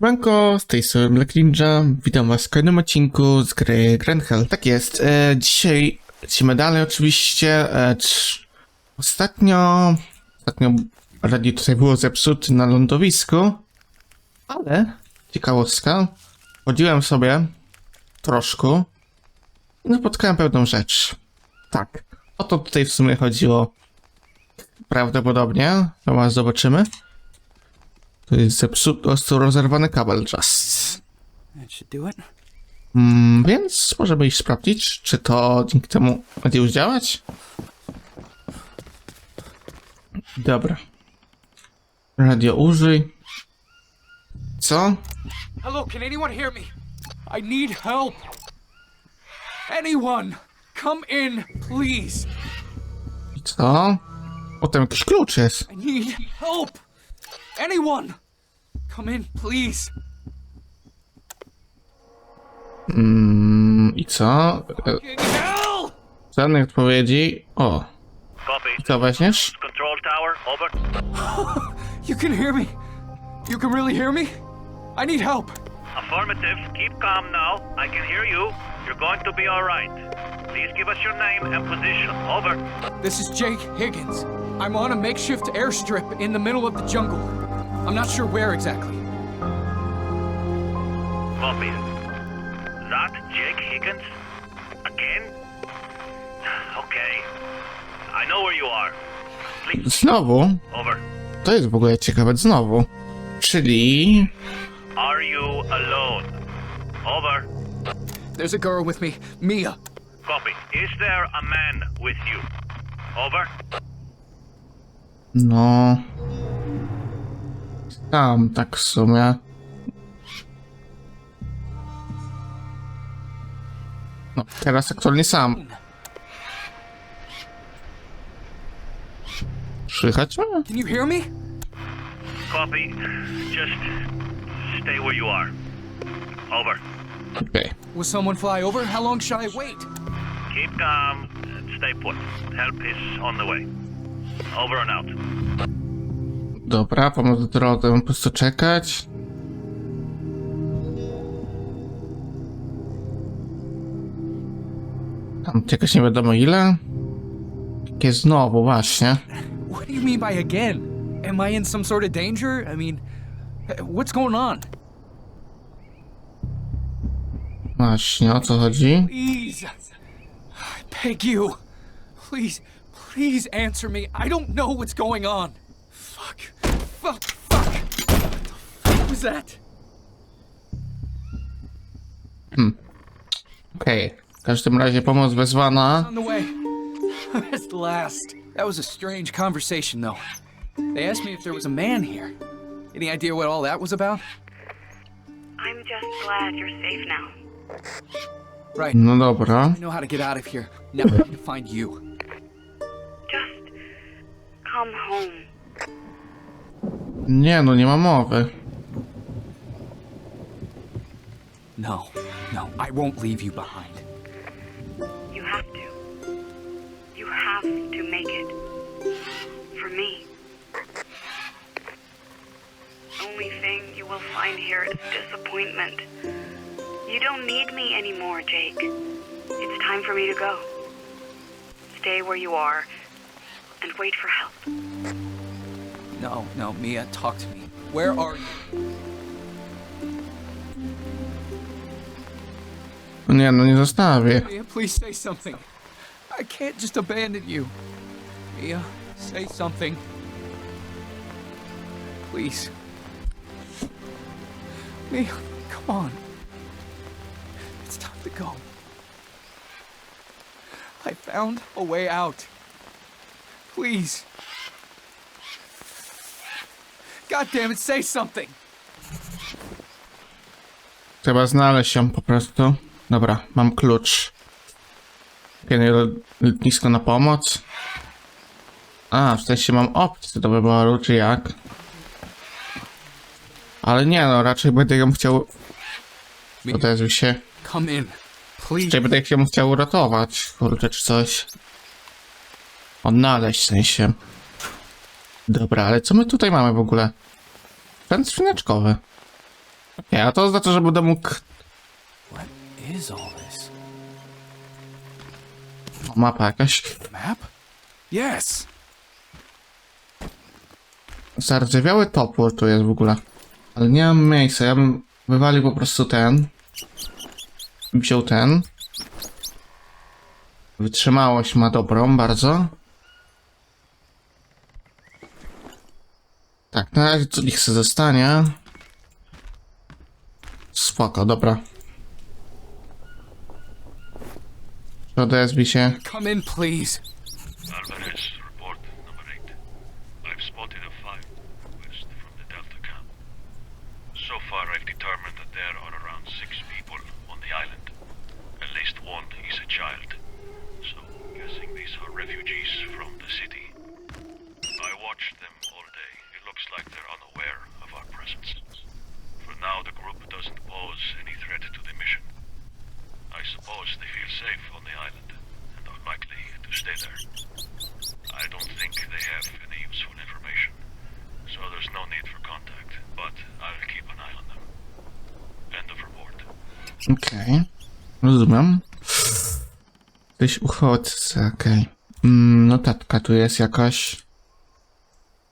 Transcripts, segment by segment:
Manko, z tej strony Black Ninja. Witam was w kolejnym odcinku z gry Grand Hell. Tak jest, e, dzisiaj lecimy dalej oczywiście. E, ostatnio, ostatnio radio tutaj było zepsuty na lądowisku, ale ciekawostka, chodziłem sobie troszkę i napotkałem pewną rzecz. Tak, o to tutaj w sumie chodziło. Prawdopodobnie, zaraz zobaczymy. To jest zepsuty, ostro rozerwany kabel Just. Mm, więc możemy iść sprawdzić, czy to dzięki temu będzie już działać. Dobra. Radio użyj. Co? Hello, can anyone hear me? I need help. Anyone, come in, please. I co? O, tam jakiś klucz jest. I need help. Anyone, come in, please. Mm, I co? Fucking hell! Żadnej odpowiedzi. O, Copy. co weźmiesz? Over. You can hear me. You can really hear me. I need help. Affirmative. Keep calm now. I can hear you. You're going to be alright. Please give us your name and position. Over. This is Jake Higgins. I'm on a makeshift airstrip in the middle of the jungle. I'm not sure where exactly. Copy. That Jake Higgins? Again? Okay. I know where you are. Please, Znowu? over. To jest w ogóle ciekawe, znowu. Czyli... Are you alone? Over. There's a girl with me, Mia. Copy. Is there a man with you? Over. No... Tam tak w sumie. No, teraz aktualnie sam. Słychać mnie? Can you hear me? Copy. Just stay where you are. Over. Okej. Will someone fly over? How long shall I wait? Keep calm and stay put. Help is on the way. Over and out. Dobra, pomoc drodze, po prostu czekać. Tam jakoś nie wiadomo ile. Jakie znowu, właśnie. What do you mean by again? Am I in some sort of danger? I mean, what's going on? Właśnie, o co chodzi? Please, I beg you. Please, please answer me. I don't know what's going on. Fuck, fuck, fuck. What the fuck was that? Okej. Okay. W każdym razie pomoc wezwana. On the way. At last. That was a strange conversation, though. They asked me if there was a man here. Any idea what all that was about? I'm just glad you're safe now. Right. No dobra. I know how to get out of here. Now I need to find you. Just come home. Nie no, nie ma mowy. No, no, I won't leave you behind. You have to. You have to make it. For me. Only thing you will find here is disappointment. You don't need me anymore, Jake. It's time for me to go. Stay where you are and wait for help. No, no, Mia, talk to me. Where are you? No Nie no, nie zostawię. Mia, please say something. I can't just abandon you. Mia, say something. Please. Mia, come on. It's time to go. I found a way out. Please. God damn it, say something. Trzeba znaleźć ją po prostu. Dobra, mam klucz. Kieruję lotnisko na pomoc. A, w sensie mam opcję do wyboru, czy jak? Ale nie no, raczej będę ją chciał... Odezwij się. Come in. Please. Raczej będę ją chciał uratować, kurde, czy coś. Odnaleźć w sensie. Dobra, ale co my tutaj mamy w ogóle? Ten skrzyneczkowy. Nie, a to oznacza, że będę mógł... O, mapa jakaś. Map? Yes. Zardzewiały topór tu jest w ogóle. Ale nie mam miejsca, ja bym wywalił po prostu ten. Wziął ten. Wytrzymałość ma dobrą bardzo. Tak, na razie niech se zostanie. Spoko, dobra. Odezwij się. Come in, please. Alvarez, Rozumiem. Jesteś uchodźcy, okej. Mm, notatka tu jest jakaś.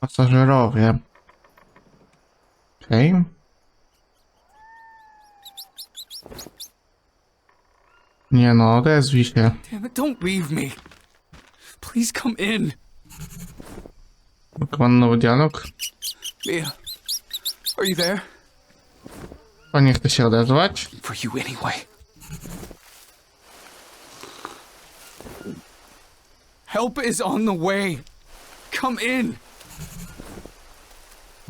Pasażerowie. Okej. Nie no, odezwij się. Damn it, don't leave me. Please come in. Chyba nowy dialog. Mia, are you there? To nie chce się odezwać. For you anyway. Help is on the way. Come in.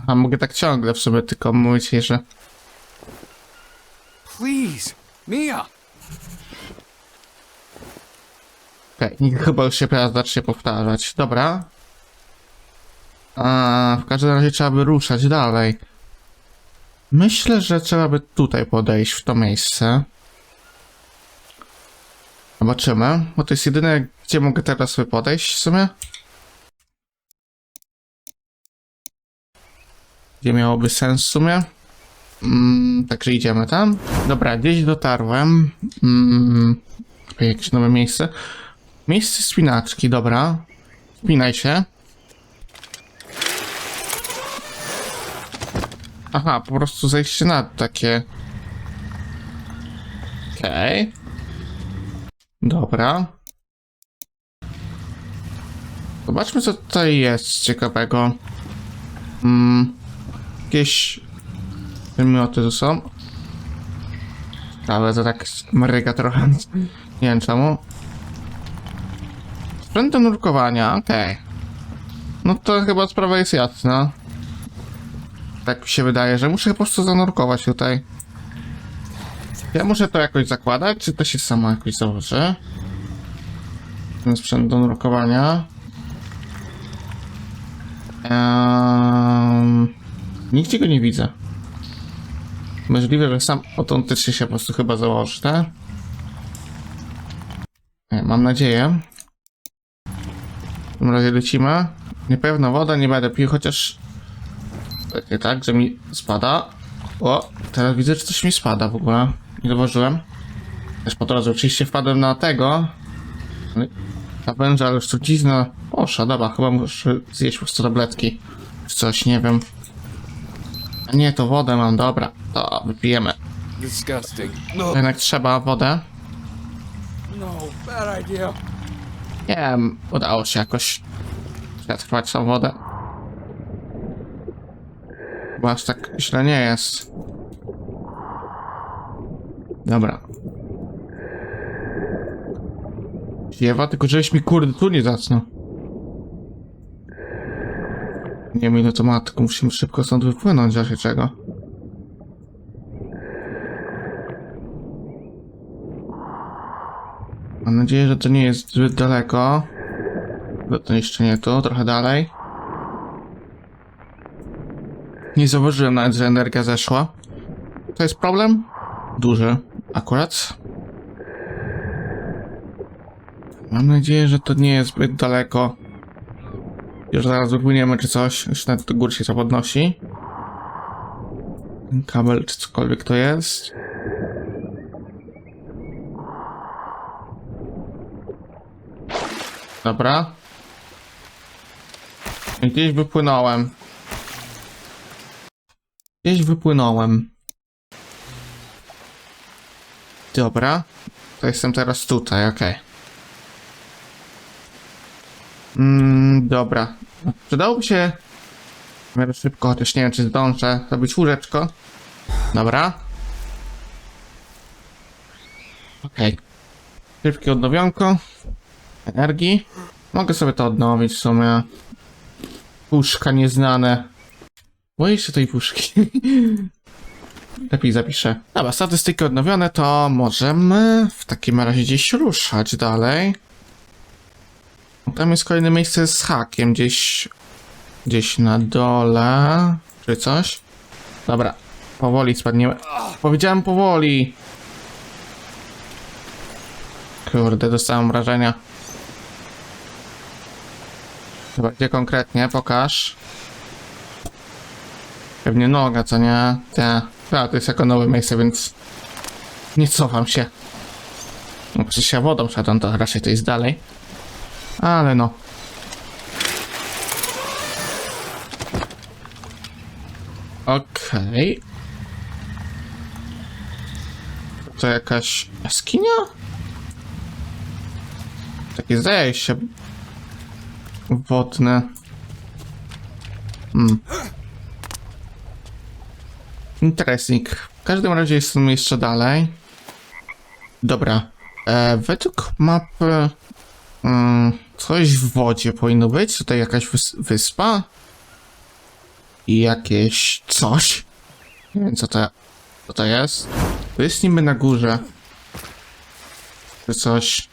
A mogę tak ciągle w sumie, tylko mówić jej, że... Please. Mia. Okej, okay, chyba już się teraz zacznie powtarzać. Dobra. A, w każdym razie trzeba by ruszać dalej. Myślę, że trzeba by tutaj podejść, w to miejsce. Zobaczymy, bo to jest jedyne, gdzie mogę teraz sobie podejść w sumie. Gdzie miałoby sens w sumie. Mm, także idziemy tam. Dobra, gdzieś dotarłem. Mm, jakieś nowe miejsce. Miejsce spinaczki, dobra. Spinaj się. Aha, po prostu zejście na takie. Okej. Dobra. Zobaczmy, co tutaj jest ciekawego. Mm, jakieś wymioty tu są. Ale to tak mryga trochę. Nie wiem czemu. Sprzęt do nurkowania, okej. No to chyba sprawa jest jasna. Tak mi się wydaje, że muszę po prostu zanurkować tutaj. Ja muszę to jakoś zakładać, czy to się samo jakoś założy? Ten sprzęt do nurkowania. Um, nigdzie go nie widzę. Możliwe, że sam autentycznie się po prostu chyba założy, tak? Mam nadzieję. W tym razie lecimy. Niepewna woda, nie będę pił, chociaż... Nie tak, że mi spada. O, teraz widzę, że coś mi spada w ogóle. Nie zauważyłem. Też po drodze oczywiście wpadłem na tego. Ta węża, ale już trucizna poszła, dobra, chyba muszę zjeść po prostu tabletki. Czy coś, nie wiem. A nie, to wodę mam, dobra. To wypijemy. Disgusting. No, Jednak trzeba wodę. no, bad idea. Nie wiem, udało się jakoś przetrwać tą wodę. Bo aż tak źle nie jest. Dobra. Ziewa, tylko żeś mi kurde tu nie zacnął. Nie wiem ile to ma, tylko musimy szybko stąd wypłynąć, się czego. Mam nadzieję, że to nie jest zbyt daleko. To jeszcze nie tu, trochę dalej. Nie zauważyłem nawet, że energia zeszła. To jest problem? Duży, akurat. Mam nadzieję, że to nie jest zbyt daleko. Już zaraz wypłyniemy czy coś. Już nawet do góry się to podnosi. kabel czy cokolwiek to jest. Dobra. Gdzieś wypłynąłem. Gdzieś wypłynąłem. Dobra. To jestem teraz tutaj, okej. Mm, dobra. Przydałoby się w miarę szybko, chociaż nie wiem, czy zdążę zrobić łóżeczko. Dobra. Okej. Szybkie odnowionko. Energii. Mogę sobie to odnowić w sumie. Puszka nieznane. Boję się tej puszki. Lepiej zapiszę. Dobra, statystyki odnowione, to możemy w takim razie gdzieś ruszać dalej. Tam jest kolejne miejsce z hakiem, gdzieś gdzieś na dole, czy coś. Dobra, powoli spadniemy. Powiedziałem powoli. Kurde, dostałem wrażenia. Dobra, gdzie konkretnie? Pokaż. Pewnie noga, co nie? Te. A, to jest jako nowe miejsce, więc nie cofam się. No, przecież ja wodą szedłem, to raczej to jest dalej. Ale no. Okej. To jakaś jaskinia? Takie zdaje się wodne. Hmm. Interesting. W każdym razie jestem jeszcze dalej. Dobra. E, według mapy mm, coś w wodzie powinno być. Tutaj jakaś wys wyspa. I jakieś coś. Nie wiem co to, co to jest. To jest na górze. Czy coś.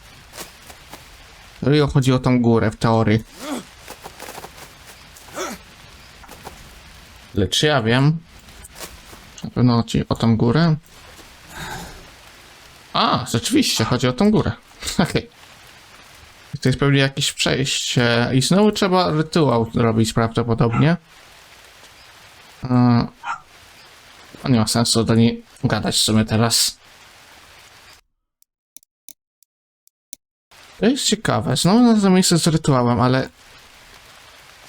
Serio chodzi o tą górę w teorii. Lecz ja wiem. Na pewno chodzi o tą górę. A, rzeczywiście, chodzi o tą górę. Okej. To jest pewnie jakieś przejście. I znowu trzeba rytuał zrobić prawdopodobnie. No nie ma sensu do niej gadać w sumie teraz. To jest ciekawe. Znowu na to miejsce z rytuałem, ale...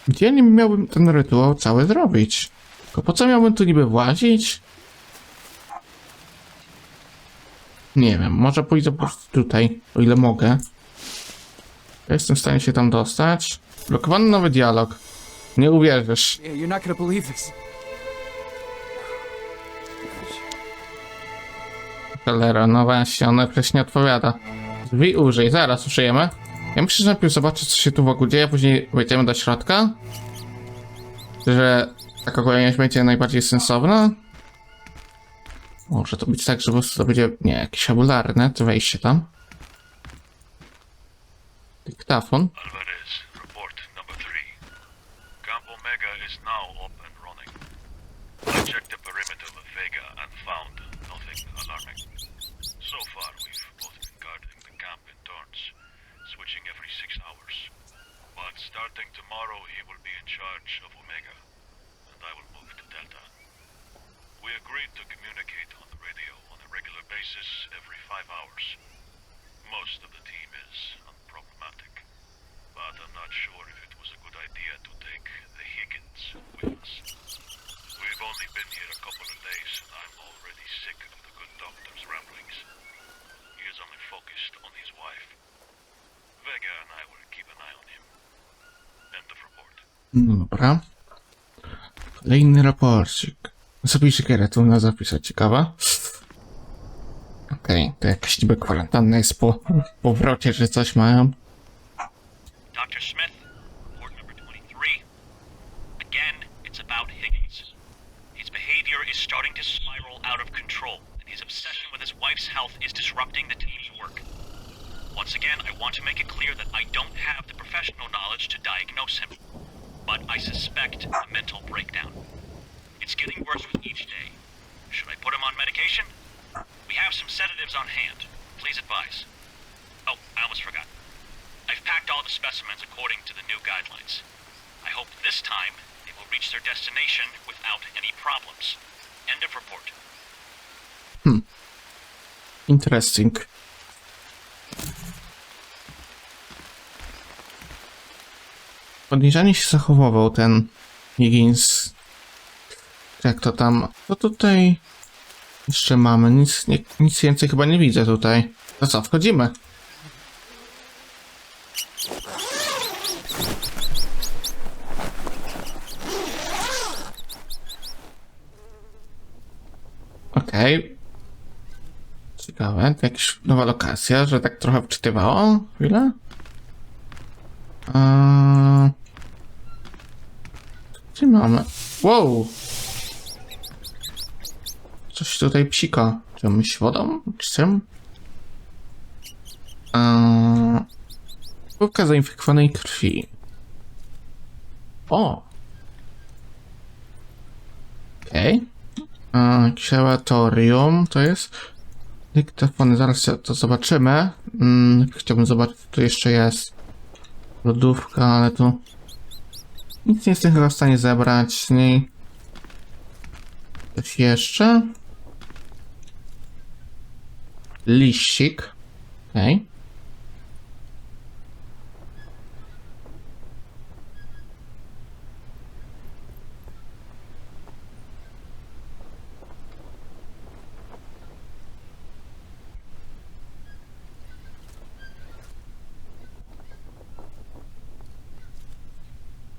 Gdzie niby miałbym ten rytuał cały zrobić? Tylko po co miałbym tu niby włazić? Nie wiem, może pójdę po prostu tutaj, o ile mogę. Ja jestem w stanie się tam dostać. Blokowany nowy dialog. Nie uwierzysz. You're not gonna believe this. Cholera, no właśnie, ona jakoś nie odpowiada. Drzwi użyj, zaraz użyjemy. Ja myślę, że najpierw zobaczę, co się tu wokół dzieje, później wejdziemy do środka. Że taka kolejność będzie najbardziej sensowna. Może to być tak, że po prostu to będzie, nie, jakieś fabularne, to wejście tam. Dyktafon. Starting tomorrow, he will be in charge of We agreed to communicate on the radio on a regular basis every five hours. Most of the team is unproblematic, but I'm not sure if it was a good idea to take the Higgins with us. We've only been here a couple of days, and I'm already sick of the good doctor's ramblings. He is only focused on his wife. Vega and I will keep an eye on him. End of report. Dobra. Kolejny raporcik. Zapisz tu na zapisać, ciekawa. Okej, to jakaś niby kwarantanna jest po powrocie, że coś mają. Dr. Smith, report number 23. Again, it's about Higgins. His behavior is starting to spiral out of control, and his obsession with his wife's health is disrupting the team's work. Once again, I want to make it clear that I don't have the professional knowledge to diagnose him, but I suspect a mental breakdown. Interesting. Podejrzanie się zachowywał ten Higgins. Jak to tam? To tutaj jeszcze mamy. Nic, nie, nic więcej chyba nie widzę tutaj. To co, wchodzimy? Okej. Ciekawe, jakaś nowa lokacja, że tak trochę wczytywało. Chwilę. Eee... Gdzie mamy? Wow! Coś tutaj psika. Czy myśl wodą? Czy czym? Eee... Próbka zainfekowanej krwi. O! Okej. Okay. Laboratorium to jest. Dyktafony, zaraz to zobaczymy. Mm, chciałbym zobaczyć, co tu jeszcze jest. Lodówka, ale tu... Nic nie jestem chyba w stanie zebrać z niej. Coś jeszcze? Liścik. Okej. Okay.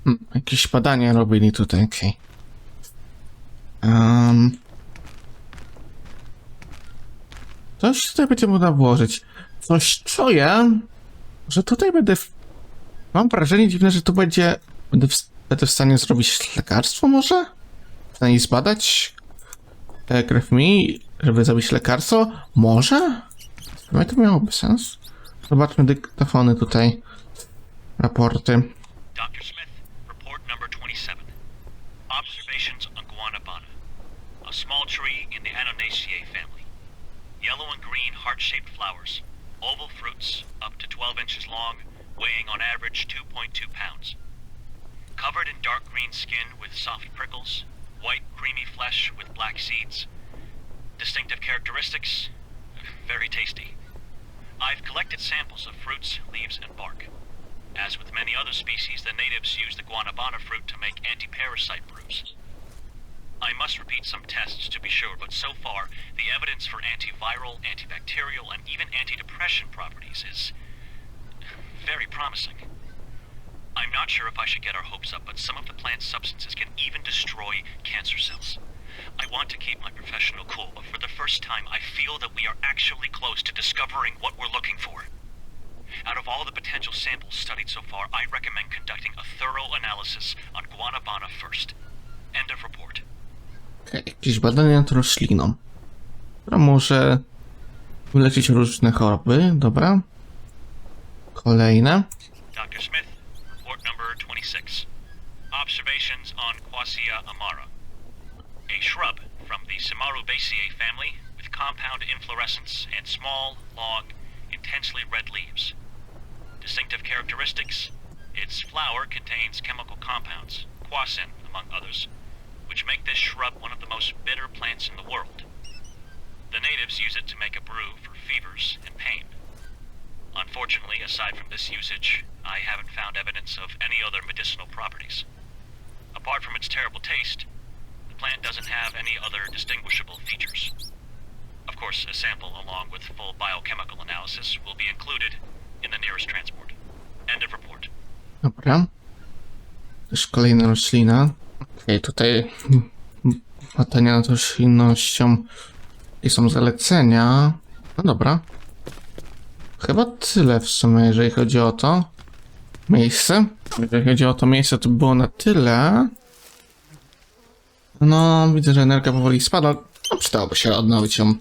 Hmm, jakieś badania robili tutaj, okej. Okay. Um, coś tutaj będzie można włożyć. Coś czuję, że tutaj będę. W... Mam wrażenie dziwne, że tu będzie. Będę w, będę w stanie zrobić lekarstwo, może? Przynajmniej zbadać e, krew mi, żeby zrobić lekarstwo? Może? Chyba to miałoby sens. Zobaczmy dyktafony tutaj. Raporty. Heart-shaped flowers. Oval fruits, up to 12 inches long, weighing on average 2.2 pounds. Covered in dark green skin with soft prickles. White creamy flesh with black seeds. Distinctive characteristics, very tasty. I've collected samples of fruits, leaves, and bark. As with many other species, the natives use the guanabana fruit to make anti-parasite brews. I must repeat some tests to be sure, but so far, the evidence for antiviral, antibacterial, and even antidepressant properties is very promising. I'm not sure if I should get our hopes up, but some of the plant's substances can even destroy cancer cells. I want to keep my professional cool, but for the first time, I feel that we are actually close to discovering what we're looking for. Out of all the potential samples studied so far, I recommend conducting a thorough analysis on guanabana first. End of report. Jakieś badania nad rośliną, która może wyleczyć różne choroby. Dobra. Kolejne. Dr. Smith, report number 26. Observations on Quassia amara. A shrub from the Samarubaceae family with compound inflorescence and small, long, intensely red leaves. Distinctive characteristics its flower contains chemical compounds, quasin among others, which make this shrub one of the most bitter plants in the world. The natives use it to make a brew for fevers and pain. Unfortunately, aside from this usage, I haven't found evidence of any other medicinal properties. Apart from its terrible taste, the plant doesn't have any other distinguishable features. Of course, a sample along with full biochemical analysis will be included in the nearest transport. End of report. Dobra. Też kolejna roślina. Okej, tutaj mm, badania nad roślinnością. I są zalecenia. No dobra. Chyba tyle w sumie, jeżeli chodzi o to. Miejsce. Jeżeli chodzi o to miejsce, to było na tyle. No, widzę, że energia powoli spada. No, przydałoby się odnowić ją.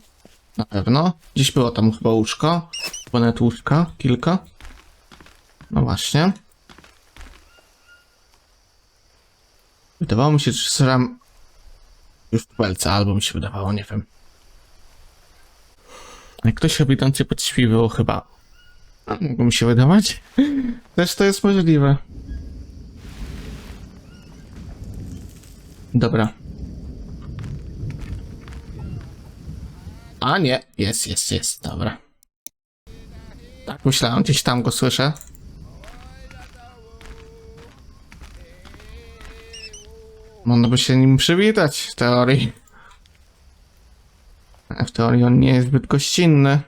Na pewno. Gdzieś było tam chyba łóżko. Nawet łóżka. Kilka. No właśnie. Wydawało mi się, że sram już w tubelce, albo mi się wydawało, nie wiem. Jak ktoś ewidentnie podśpiwał chyba. Mogło mi się wydawać. Też to jest możliwe. Dobra. A nie, jest, jest, jest, dobra. Tak myślałem, gdzieś tam go słyszę. Można by się nim przywitać w teorii. W teorii on nie jest zbyt gościnny.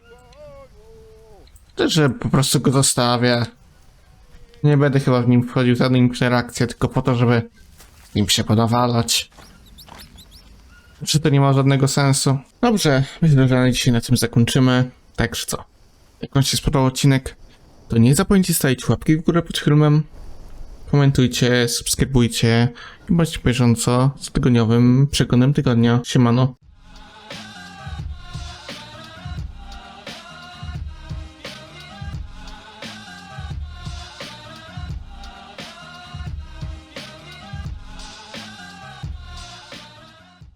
To, że po prostu go zostawię. Nie będę chyba w nim wchodził w żadną interakcję, tylko po to, żeby z nim się podawalać. Czy to nie ma żadnego sensu? Dobrze, myślę, że dzisiaj na tym zakończymy. Także co? Jak wam się spodobał odcinek, to nie zapomnijcie stawić łapki w górę pod filmem. Komentujcie, subskrybujcie i bądźcie bieżąco z tygodniowym przeglądem tygodnia. Siemano.